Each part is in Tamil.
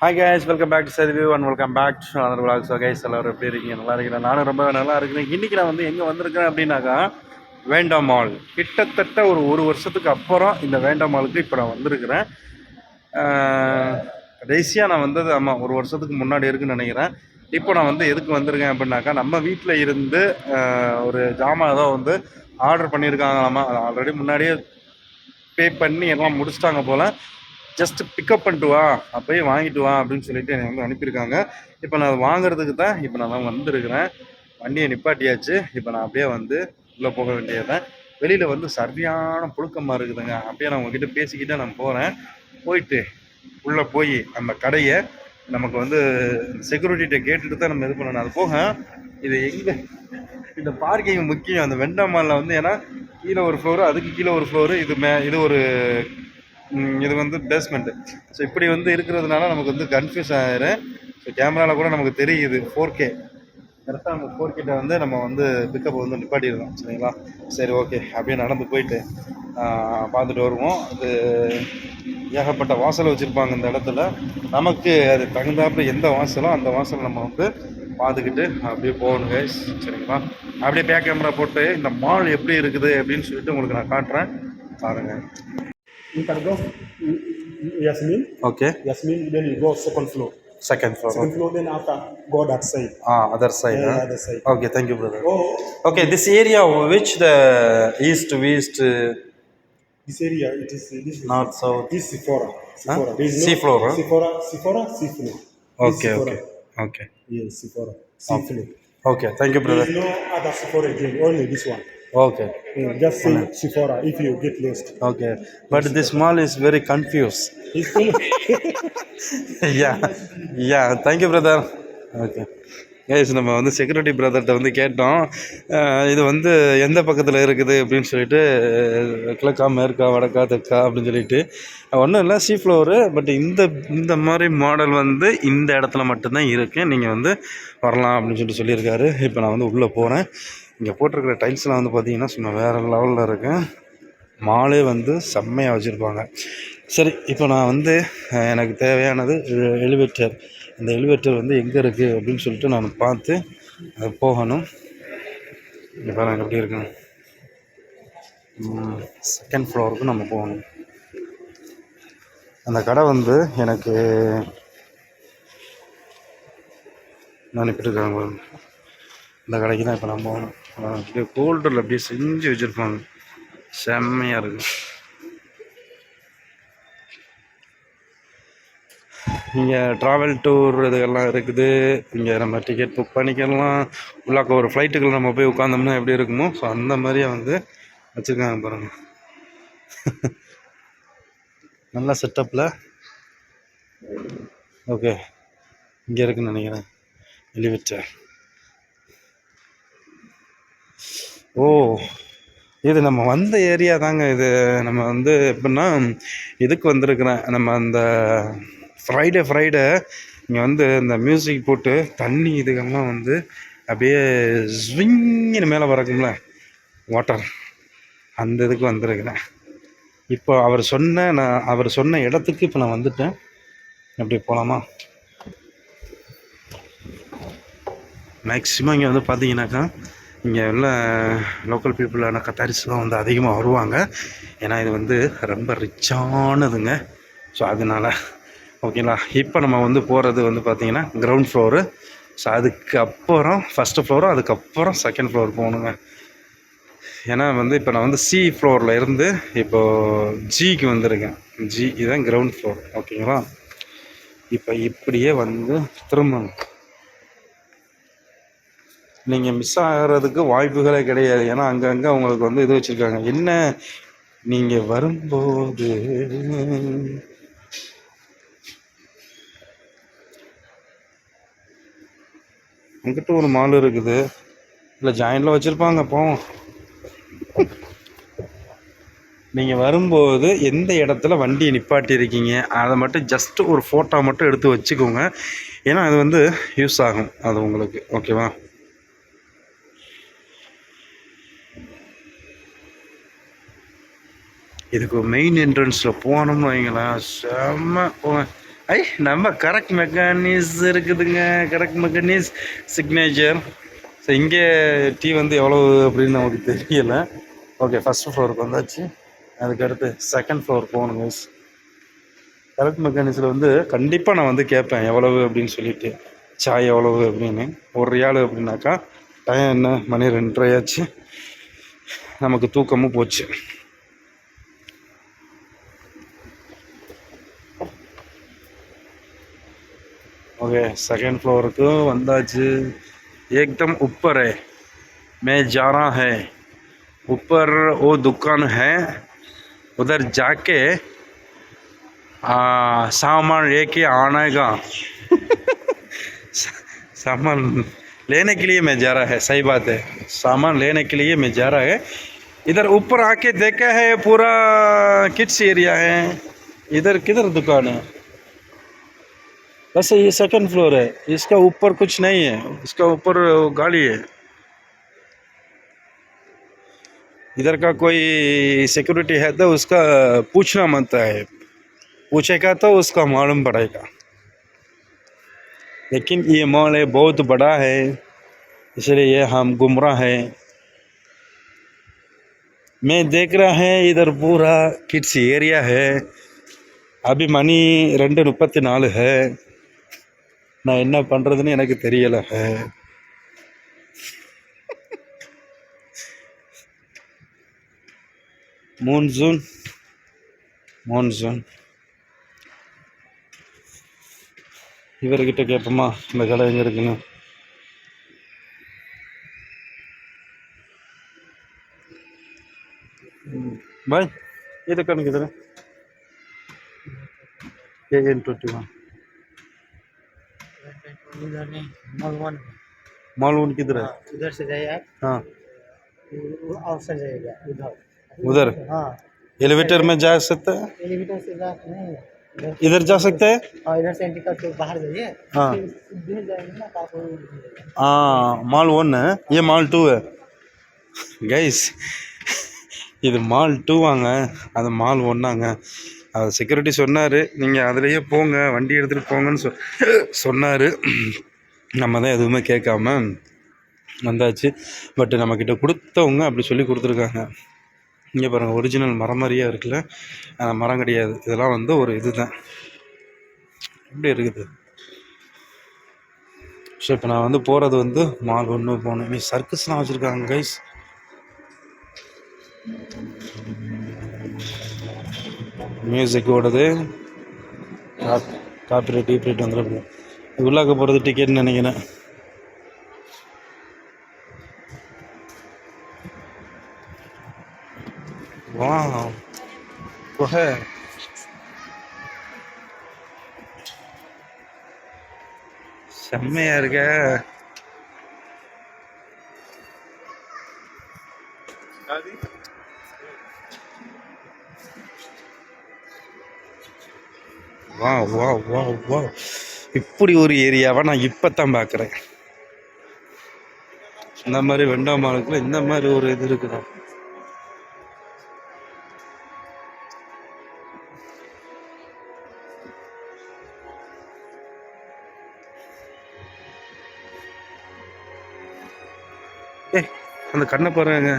Hi guys welcome back to சர்வியூ and welcome back to other vlogs so guys எல்லாரும் எப்படி இருக்கீங்க? நல்லா இருக்கிறேன் நானும் ரொம்ப நல்லா இருக்கிறேன். இன்றைக்கி நான் வந்து எங்கே வந்திருக்கேன் அப்படின்னாக்கா வேண்டாம் மால் கிட்டத்தட்ட ஒரு ஒரு வருஷத்துக்கு அப்புறம் இந்த வேண்டாம் மாலுக்கு இப்போ நான் வந்திருக்கிறேன். கடைசியாக நான் வந்தது ஆமாம் ஒரு வருஷத்துக்கு முன்னாடி இருக்குன்னு நினைக்கிறேன். இப்போ நான் வந்து எதுக்கு வந்திருக்கேன் அப்படின்னாக்கா நம்ம வீட்டில் இருந்து ஒரு ஜாமான் ஏதோ வந்து ஆர்டர் பண்ணியிருக்காங்களாமா? ஆல்ரெடி முன்னாடியே பே பண்ணி எல்லாம் முடிச்சிட்டாங்க போல். ஜஸ்ட் பிக்கப் பண்ணிட்டு வா அப்போயே வாங்கிட்டு வா அப்படின்னு சொல்லிட்டு என்னை வந்து அனுப்பியிருக்காங்க. இப்போ நான் அதை வாங்குறதுக்கு தான் இப்போ நான் வந்திருக்கிறேன். வண்டியை நிப்பாட்டியாச்சு. இப்போ நான் அப்படியே வந்து உள்ளே போக வேண்டியதுதான். வெளியில் வந்து சரியான புழுக்கமாக இருக்குதுங்க. அப்படியே நான் உங்ககிட்ட பேசிக்கிட்டே நான் போகிறேன் போயிட்டு உள்ளே போய் அந்த கடையை நமக்கு வந்து செக்யூரிட்டிகிட்ட கேட்டுட்டு தான் நம்ம இது பண்ணணும். அது போக இது எங்கே இந்த பார்க்கிங் முக்கியம். அந்த வெண்டாமாலில் வந்து ஏன்னா கீழே ஒரு ஃப்ளோரு அதுக்கு கீழே ஒரு ஃப்ளோரு இது மே இது ஒரு இது வந்து பேஸ்மெண்ட்டு ஸோ இப்படி வந்து இருக்கிறதுனால நமக்கு வந்து கன்ஃபியூஸ் ஆகிடும் ஸோ கேமராவில் கூட நமக்கு தெரியுது ஃபோர் கே கரெக்டாக நம்ம ஃபோர் கிட்ட வந்து நம்ம வந்து பிக்கப் வந்து நிப்பாட்டிடுறோம் சரிங்களா? சரி ஓகே அப்படியே நடந்து போயிட்டு பார்த்துட்டு வருவோம். அது ஏகப்பட்ட வாசலை வச்சுருப்பாங்க இந்த இடத்துல. நமக்கு அது தகுந்தாப்புல எந்த வாசலோ அந்த வாசலை நம்ம வந்து பார்த்துக்கிட்டு அப்படியே போகணும் கைஸ் சரிங்களா? அப்படியே பேக் கேமரா போட்டு இந்த மால் எப்படி இருக்குது அப்படின்னு சொல்லிட்டு உங்களுக்கு நான் காட்டுறேன். பாருங்கள் You can go Yasmin. Okay. Yasmin, then you go second floor. Second floor. Second floor, then after go that side. Ah, other side. Yeah, huh? other side. Okay, thank you, brother. Oh, okay, this area, which the east, west. Uh, this area, it is this. Is, North, south. This Sephora. Sephora. Huh? There is no Sephora. Huh? Sephora. Sephora. Sephora. Okay. Sephora. Okay. Okay. Yes, Sephora. Sephora. Okay. okay. Thank you, brother. There is no other Sephora again. Only this one. Okay, just say Sephora if you get lost. okay. But this mall is very confused. Yeah, yeah. Thank you, brother. Okay. Guys நம்ம வந்து செக்யூரிட்டி பிரதர்கிட்ட வந்து கேட்டோம் இது வந்து எந்த பக்கத்தில் இருக்குது அப்படின்னு சொல்லிட்டு கிழக்கா மேற்கா வடக்கா தெற்கா அப்படின்னு சொல்லிட்டு ஒன்றும் இல்லை சி ஃப்ளோரு பட் இந்த இந்த மாதிரி மாடல் வந்து இந்த இடத்துல மட்டும்தான் இருக்குது நீங்கள் வந்து வரலாம் அப்படின்னு சொல்லிட்டு சொல்லியிருக்காரு இப்போ நான் வந்து உள்ளே போகிறேன் இங்கே போட்டிருக்கிற டைல்ஸ்லாம் வந்து பார்த்தீங்கன்னா சும்மா வேறு லெவலில் இருக்கேன் மாலே வந்து செம்மையாக வச்சுருப்பாங்க. சரி இப்போ நான் வந்து எனக்கு தேவையானது எலிவேட்டர் இந்த எலிவேட்டர் வந்து எங்கே இருக்குது அப்படின்னு சொல்லிட்டு நான் பார்த்து அது போகணும். இங்கே பாருங்க எப்படி இருக்குன்னு செகண்ட் ஃப்ளோருக்கு நம்ம போகணும். அந்த கடை வந்து எனக்கு நான் அனுப்பிட்டுருக்காங்க பாருங்க. இந்த கடைக்கு தான் இப்போ நான் போகணும். அப்படியே கோல்டில் அப்படியே செஞ்சு வச்சுருப்பாங்க. செம்மையாக இருக்கும் இங்கே ட்ராவல் டூர் இதுகெல்லாம் இருக்குது. இங்கே நம்ம டிக்கெட் புக் பண்ணிக்கலாம். உள்ளாக்க ஒரு ஃப்ளைட்டுக்குள்ள நம்ம போய் உட்காந்தோம்னா எப்படி இருக்குமோ ஸோ அந்த மாதிரியே வந்து வச்சுருக்காங்க பாருங்கள் நல்ல செட்டப்பில் ஓகே இங்கே இருக்குன்னு நினைக்கிறேன். எலிவேட்டர் ஓ இது நம்ம வந்த ஏரியா தாங்க இது. நம்ம வந்து எப்படின்னா இதுக்கு வந்திருக்கிறேன். நம்ம அந்த ஃப்ரைடே ஃப்ரைடே இங்கே வந்து இந்த மியூசிக் போட்டு தண்ணி இதுகெல்லாம் வந்து அப்படியே ஸ்விங்கின்னு மேலே பறக்கும்ல வாட்டர் அந்த இதுக்கு வந்திருக்கிறேன். இப்போ அவர் சொன்ன நான் அவர் சொன்ன இடத்துக்கு இப்போ நான் வந்துட்டேன். அப்படி போகலாமா மேக்ஸிமம் இங்கே வந்து பார்த்தீங்கன்னாக்கா இங்கே உள்ள லோக்கல் பீப்புளான கத்தாரிஸ்லாம் வந்து அதிகமாக வருவாங்க. ஏன்னா இது வந்து ரொம்ப ரிச்சானதுங்க. ஸோ அதனால ஓகேங்களா இப்போ நம்ம வந்து போகிறது வந்து பார்த்திங்கன்னா கிரவுண்ட் ஃப்ளோரு ஸோ அதுக்கப்புறம் ஃபஸ்ட்டு ஃப்ளோரும் அதுக்கப்புறம் செகண்ட் ஃப்ளோர் போகணுங்க. ஏன்னா வந்து இப்போ நான் வந்து சி ஃப்ளோரில் இருந்து இப்போது ஜிக்கு வந்திருக்கேன். ஜி இதுதான் கிரவுண்ட் ஃப்ளோர் ஓகேங்களா இப்போ இப்படியே வந்து திரும்பணும். நீங்கள் மிஸ் ஆகிறதுக்கு வாய்ப்புகளே கிடையாது. ஏன்னா அங்கங்கே உங்களுக்கு வந்து இது வச்சுருக்காங்க. என்ன? நீங்கள் வரும்போது அங்கிட்ட ஒரு மால் இருக்குது. இல்லை ஜாயிண்டில் வச்சுருப்பாங்க. போவோம். நீங்கள் வரும்போது எந்த இடத்துல வண்டியை நிப்பாட்டியிருக்கீங்க? அதை மட்டும் ஜஸ்ட் ஒரு ஃபோட்டோ மட்டும் எடுத்து வச்சுக்கோங்க. ஏன்னா அது வந்து யூஸ் ஆகும். அது உங்களுக்கு. ஓகேவா இதுக்கு மெயின் என்ட்ரன்ஸில் போனோம்னு வைங்களேன். செம்ம போவேன். ஐ நம்ம கரெக்ட் மெக்கானிஸ் இருக்குதுங்க. கரெக்ட் மெக்கானிஸ் சிக்னேச்சர் ஸோ இங்கே டீ வந்து எவ்வளோ அப்படின்னு நமக்கு தெரியலை. ஓகே ஃபஸ்ட் ஃப்ளோருக்கு வந்தாச்சு. அதுக்கடுத்து செகண்ட் ஃப்ளோர் போகணும் guys. கரெக்ட் மெக்கானிக்ஸில் வந்து கண்டிப்பாக நான் வந்து கேட்பேன் எவ்வளவு அப்படின்னு சொல்லிட்டு. சாய் எவ்வளவு அப்படின்னு. ஒரு ரியாலு அப்படின்னாக்கா டைம் என்ன? மணி ரெண்டரை ஆச்சு நமக்கு தூக்கமும் போச்சு. ओके सेकंड फ्लोर को वंदाச்சு एकदम ऊपर है। मैं जा रहा है। ऊपर वो दुकान है। उधर जाके सामान लेके आने सामान लेने के लिए मैं जा रहा है, सही बात है। सामान लेने के लिए मैं जा रहा है। इधर ऊपर आके देखा है, पूरा किड्स एरिया है। इधर किधर दुकान है? वैसे ये सेकंड फ्लोर है। इसका ऊपर कुछ नहीं है। इसका ऊपर गाड़ी है। इधर का कोई सिक्योरिटी है तो उसका पूछना मनता है। पूछेगा तो उसका मालूम पड़ेगा। लेकिन ये मॉल है, बहुत बड़ा है। इसलिए ये हम गुमराह है। मैं देख रहा है, इधर पूरा किड्स एरिया है। అభిమణి मुपत्ति नाल है। நான் என்ன பண்ணுறதுன்னு எனக்கு தெரியலை. மூன்சூன் மூன்சூன் இவர்கிட்ட கேட்போமா இந்த கடை எங்கே இருக்குன்னு. பாய் இது கணக்கு இதில். ஏஎன் டுவெண்ட்டி ஒன் उधर नहीं मॉल वन मॉल वन किधर है उधर से जाइए आप हाँ और से जाइएगा उधर उधर हाँ एलिवेटर में जा सकते हैं एलिवेटर से जा नहीं इधर इधर जा सकते हैं हाँ इधर से एंट्री करके बाहर जाइए हाँ फिर सीधे जाएंगे ना तो आपको मिलेगा। हाँ माल वन है ये माल टू है கைஸ் இது மால் டூவாங்க அது மால் ஒன்னாங்க அது செக்யூரிட்டி சொன்னார். நீங்கள் அதுலேயே போங்க வண்டி எடுத்துகிட்டு போங்கன்னு சொ சொன்னார். நம்ம தான் எதுவுமே கேட்காம வந்தாச்சு. பட் நம்மக்கிட்ட கொடுத்தவங்க அப்படி சொல்லி கொடுத்துருக்காங்க. இங்கே பாருங்கள் ஒரிஜினல் மரம் மாதிரியே இருக்குல்ல. அந்த மரம் கிடையாது. இதெல்லாம் வந்து ஒரு இதுதான். எப்படி இருக்குது? ஸோ இப்போ நான் வந்து போகிறது வந்து மால் ஒன்று போகணும். நீ சர்க்கஸ்லாம் வச்சுருக்காங்க கைஸ் மியூசிக் ஓடுது. காப்பி ரேட் டீப் ரேட் வந்துடும் உள்ளாக்க போகிறது டிக்கெட்னு நினைக்கிறேன். வா குகை. செம்மையா இருக்க. வா வா வா வா இப்படி ஒரு ஏரியாவை நான் இப்போ தான் பார்க்குறேன் இந்த மாதிரி வெண்டாமாலுக்குள்ள இந்த மாதிரி ஒரு இது இருக்குதா ஏய் அந்த கண்ணை பாருங்க.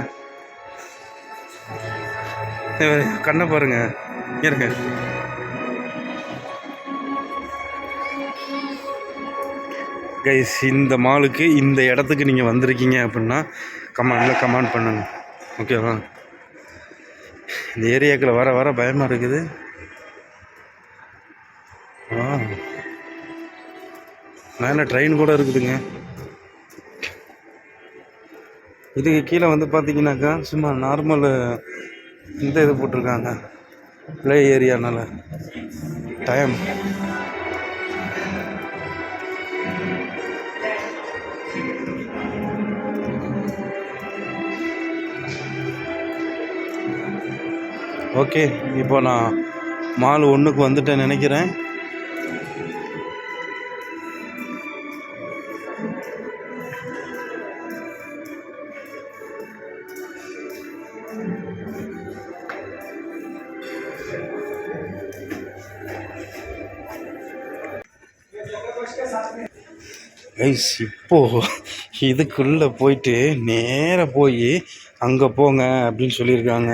கண்ணை பாருங்க. இருங்க. கைஸ் இந்த மாலுக்கு இந்த இடத்துக்கு நீங்கள் வந்திருக்கீங்க அப்படின்னா கமாண்டில் கமெண்ட் பண்ணுங்க. ஓகேவா இந்த ஏரியாக்குள்ள வர வர பயமாக இருக்குது. ஆ மேலே ட்ரெயின் கூட இருக்குதுங்க. இதுக்கு கீழே வந்து பார்த்தீங்கன்னாக்கா சும்மா நார்மல் இந்த இது போட்டிருக்காங்க. ப்ளே ஏரியானால டைம் ஓகே இப்போ நான் மால் ஒன்றுக்கு வந்துட்டேன் நினைக்கிறேன். கைஸ் இப்போ இதுக்குள்ளே போயிட்டு நேராக போய் அங்கே போங்க அப்படின்னு சொல்லியிருக்காங்க.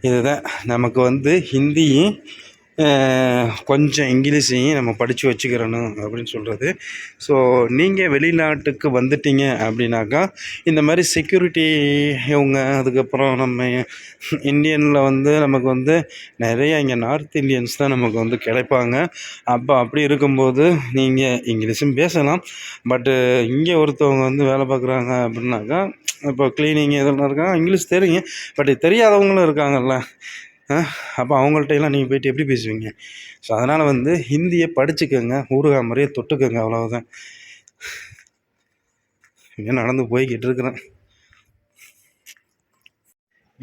இதுதான் நமக்கு வந்து ஹிந்தியும் கொஞ்சம் இங்கிலீஷையும் நம்ம படித்து வச்சுக்கிறணும் அப்படின்னு சொல்கிறது ஸோ நீங்கள் வெளிநாட்டுக்கு வந்துட்டீங்க அப்படின்னாக்கா இந்த மாதிரி செக்யூரிட்டி இவங்க அதுக்கப்புறம் நம்ம இந்தியனில் வந்து நமக்கு வந்து நிறைய இங்கே நார்த் இந்தியன்ஸ் தான் நமக்கு வந்து கிடைப்பாங்க. அப்போ அப்படி இருக்கும்போது நீங்கள் இங்கிலீஷும் பேசலாம். பட்டு இங்கே ஒருத்தவங்க வந்து வேலை பார்க்குறாங்க அப்படின்னாக்கா இப்போ க்ளீனிங் இதெல்லாம் இருக்காங்க இங்கிலீஷ் தெரியுங்க பட் தெரியாதவங்களும் இருக்காங்கல்ல. அப்போ அவங்கள்ட்டையெல்லாம் நீங்கள் போயிட்டு எப்படி பேசுவீங்க? ஸோ அதனால் வந்து ஹிந்தியை படிச்சுக்கோங்க ஊறுகாய் முறையை தொட்டுக்கோங்க அவ்வளோதான் இங்கே நடந்து போய்கிட்டு இருக்கிறேன்.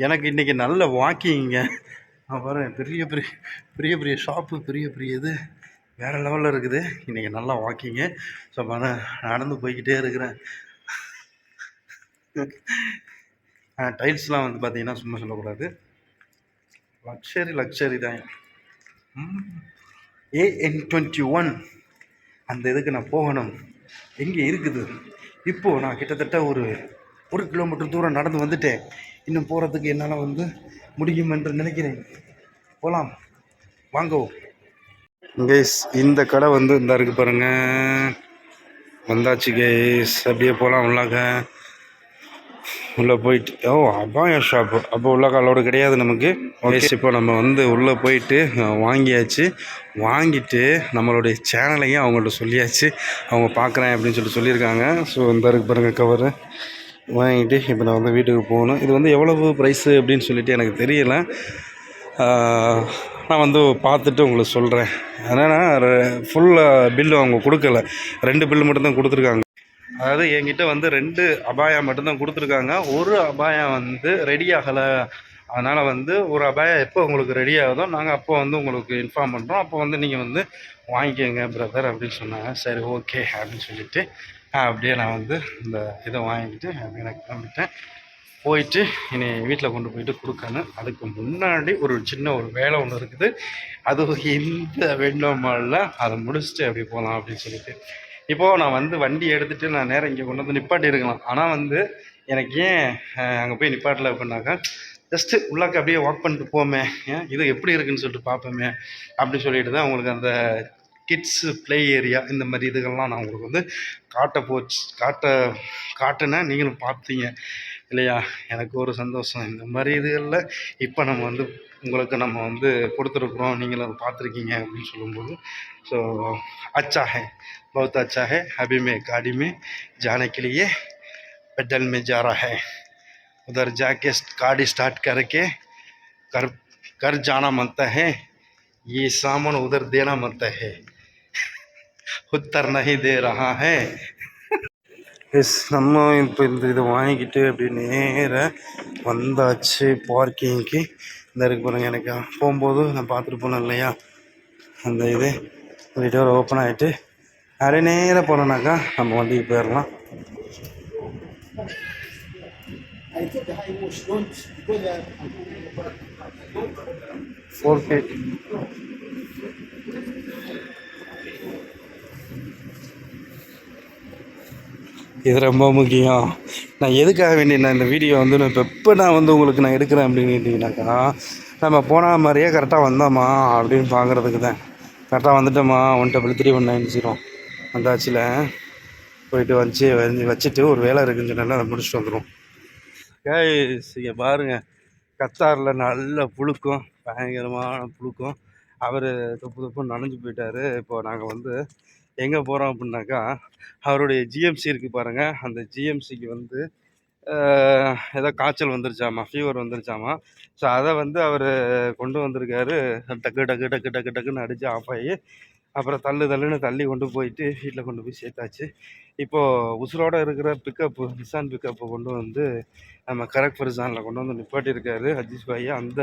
எனக்கு இன்றைக்கி நல்ல வாக்கிங்க அப்புறம் பெரிய பெரிய பெரிய பெரிய ஷாப்பு பெரிய பெரிய இது. வேறு லெவலில் இருக்குது. இன்றைக்கி நல்லா வாக்கிங்கு ஸோ மன நடந்து போய்கிட்டே இருக்கிறேன். டைல்ஸ்லாம் வந்து பார்த்திங்கன்னா சும்மா சொல்லக்கூடாது. லக்ஸரி லக்ஸரி தான். ஏஎன் டுவெண்ட்டி ஒன் அந்த இதுக்கு நான் போகணும். எங்கே இருக்குது? இப்போது நான் கிட்டத்தட்ட ஒரு ஒரு கிலோமீட்டர் தூரம் நடந்து வந்துட்டேன். இன்னும் போகிறதுக்கு என்னால் வந்து முடியும் என்று நினைக்கிறேன். போகலாம் வாங்கோ. கேஸ் இந்த கடை வந்து இந்த இருக்கு பாருங்கள் வந்தாச்சு கேஸ் அப்படியே போகலாம் உள்ளாக. உள்ளே போயிட்டு ஓ அபாயா ஷாப்பு அப்போ உள்ளாக அலோடு கிடையாது நமக்கு. ஓகே இப்போ நம்ம வந்து உள்ளே போயிட்டு வாங்கியாச்சு. வாங்கிட்டு நம்மளுடைய சேனலையும் அவங்கள்ட்ட சொல்லியாச்சு. அவங்க பார்க்குறேன் அப்படின்னு சொல்லி சொல்லியிருக்காங்க. ஸோ இந்த இருக்கு பாருங்க கவரு வாங்கிட்டு இப்போ நான் வந்து வீட்டுக்கு போகணும். இது வந்து எவ்வளவு ப்ரைஸு அப்படின்னு சொல்லிட்டு எனக்கு தெரியல. நான் வந்து பார்த்துட்டு உங்களுக்கு சொல்கிறேன் அதனால் ஃபுல்லாக பில்லு அவங்க கொடுக்கல. ரெண்டு பில்லு மட்டும்தான் கொடுத்துருக்காங்க. அதாவது என்கிட்ட வந்து ரெண்டு அபாயா மட்டும்தான் கொடுத்துருக்காங்க. ஒரு அபாயம் வந்து ரெடி ஆகலை. அதனால் வந்து ஒரு அபாயம் எப்போ உங்களுக்கு ரெடி ஆகுதோ நாங்கள் அப்போ வந்து உங்களுக்கு இன்ஃபார்ம் பண்ணுறோம் அப்போ வந்து நீங்கள் வந்து வாங்கிக்கோங்க பிரதர் அப்படின்னு சொன்னாங்க. சரி ஓகே அப்படின்னு சொல்லிட்டு அப்படியே நான் வந்து இந்த இதை வாங்கிட்டு அப்படியே நான் கிளம்பிட்டேன். போயிட்டு இனி வீட்டில் கொண்டு போயிட்டு கொடுக்கணும். அதுக்கு முன்னாடி ஒரு சின்ன ஒரு வேலை ஒன்று இருக்குது. அது இந்த வெண்டோ மாலில் அதை முடிச்சுட்டு அப்படி போகலாம் அப்படின்னு சொல்லிட்டு. இப்போது நான் வந்து வண்டி எடுத்துகிட்டு நான் நேரம் இங்கே கொண்டு வந்து நிப்பாட்டி இருக்கலாம். ஆனால் வந்து எனக்கு ஏன் அங்கே போய் நிப்பாட்டல அப்படின்னாக்கா ஜஸ்ட்டு உள்ளாக்க அப்படியே வாக் பண்ணிட்டு போமே ஏன்? இது எப்படி இருக்குன்னு சொல்லிட்டு பார்ப்போமே அப்படி சொல்லிட்டு தான் உங்களுக்கு அந்த கிட்ஸு ப்ளே ஏரியா இந்த மாதிரி இதுகள்லாம் நான் உங்களுக்கு வந்து காட்ட போச்சு காட்ட காட்டுனா நீங்களும் பார்த்தீங்க இல்லையா எனக்கு ஒரு சந்தோஷம் இந்த மாதிரி இதுகளில் இப்போ நம்ம வந்து உங்களுக்கு நம்ம வந்து கொடுத்துருக்குறோம் நீங்களும் அதை பார்த்துருக்கீங்க அப்படின்னு சொல்லும்போது ஸோ अच्छा है बहुत अच्छा है अभी मैं गाड़ी में जाने के लिए पेडल में जा रहा है उधर जाके गाड़ी स्टार्ट करके कर कर जाना मानता है ये सामान उधर देना मानता है उत्तर नहीं दे रहा है எஸ் நம்ம இப்போ இந்த இதை வாங்கிக்கிட்டு அப்படி நேராக வந்தாச்சு பார்க்கிங்க்கு. இந்த இருக்கு பாருங்க எனக்கு போகும்போது நான் பார்த்துட்டு போனேன் இல்லையா? அந்த இது இந்த டோர் ஓப்பன் ஆகிட்டு அப்படியே நேராக போனோம்னாக்கா நம்ம வண்டிக்கு போயிடலாம். ஃபோர் கே இது ரொம்ப முக்கியம். நான் எதுக்காக வேண்டி நான் இந்த வீடியோ வந்து நான் இப்போ எப்போ நான் வந்து உங்களுக்கு நான் எடுக்கிறேன் அப்படின்னு கேட்டிங்கனாக்கா நம்ம போன மாதிரியே கரெக்டாக வந்தோமா அப்படின்னு பார்க்குறதுக்கு தான். கரெக்டாக வந்துட்டோமா? One double three one nine zero வந்தாச்சில். போயிட்டு வச்சு வந்து வச்சுட்டு ஒரு வேலை இருக்குன்னு சொன்னால் அதை முடிச்சுட்டு வந்துடும் கைஸ் இங்கே பாருங்கள் கத்தாரில் நல்ல புழுக்கம் பயங்கரமான புழுக்கம். அவர் தொப்பு தொப்பு நனைஞ்சு போயிட்டாரு. இப்போ நாங்கள் வந்து எங்கே போகிறோம் அப்படின்னாக்கா அவருடைய ஜிஎம்சி இருக்குது பாருங்கள் அந்த ஜிஎம்சிக்கு வந்து ஏதோ காய்ச்சல் வந்துருச்சாமா ஃபீவர் வந்துருச்சாமா. ஸோ அதை வந்து அவர் கொண்டு வந்திருக்காரு. டக்கு டக்கு டக்கு டக்கு டக்குன்னு அடித்து ஆஃப் ஆகி அப்புறம் தள்ளு தள்ளுன்னு தள்ளி கொண்டு போயிட்டு வீட்டில் கொண்டு போய் சேர்த்தாச்சு. இப்போது உசுரோட இருக்கிற பிக்கப்பு நிசான் பிக்கப்பை கொண்டு வந்து நம்ம கரெக்ட் பரிசானில் கொண்டு வந்து நிப்பாட்டியிருக்காரு. அஜீஷ் பாய் அந்த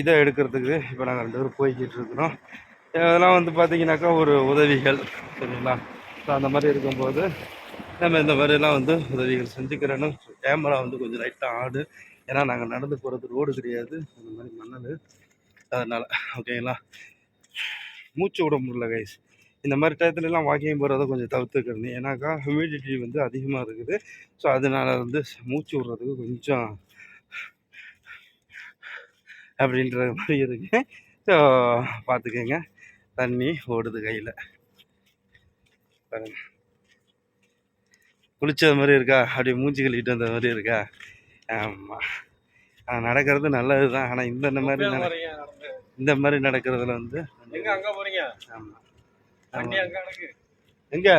இதை எடுக்கிறதுக்கு இப்போ நாங்கள் ரெண்டு பேரும் போய்கிட்டு இருக்கிறோம். இதெல்லாம் வந்து பார்த்தீங்கன்னாக்கா ஒரு உதவிகள் சரிங்களா? ஸோ அந்த மாதிரி இருக்கும்போது நம்ம இந்த மாதிரிலாம் வந்து உதவிகள் செஞ்சுக்கிறேன்னு கேமரா வந்து கொஞ்சம் லைட்டாக ஆடு. ஏன்னா நாங்கள் நடந்து போகிறது ரோடு கிடையாது அந்த மாதிரி மணல் அதனால் ஓகேங்களா மூச்சு விட முடியல கைஸ் இந்த மாதிரி டயத்துலலாம் வாக்கிங் போகிறத கொஞ்சம் தவிர்த்துக்கணும். ஏன்னாக்கா ஹியூமிடிட்டி வந்து அதிகமாக இருக்குது. ஸோ அதனால வந்து மூச்சு விட்றதுக்கு கொஞ்சம் அப்படின்ற மாதிரி இருக்குது ஸோ பார்த்துக்கோங்க தண்ணி ஓடுது கையில். பாருங்க. குளிச்சது மாதிரி இருக்கா? அப்படியே மூஞ்சி கழுவிட்டு வந்த மாதிரி இருக்கா? ஆமாம் நடக்கிறது நல்லது தான் ஆனால் இந்த மாதிரி. இந்த மாதிரி நடக்கிறதுல வந்து எங்க அங்க போறீங்க? ஆமாம் எங்கே?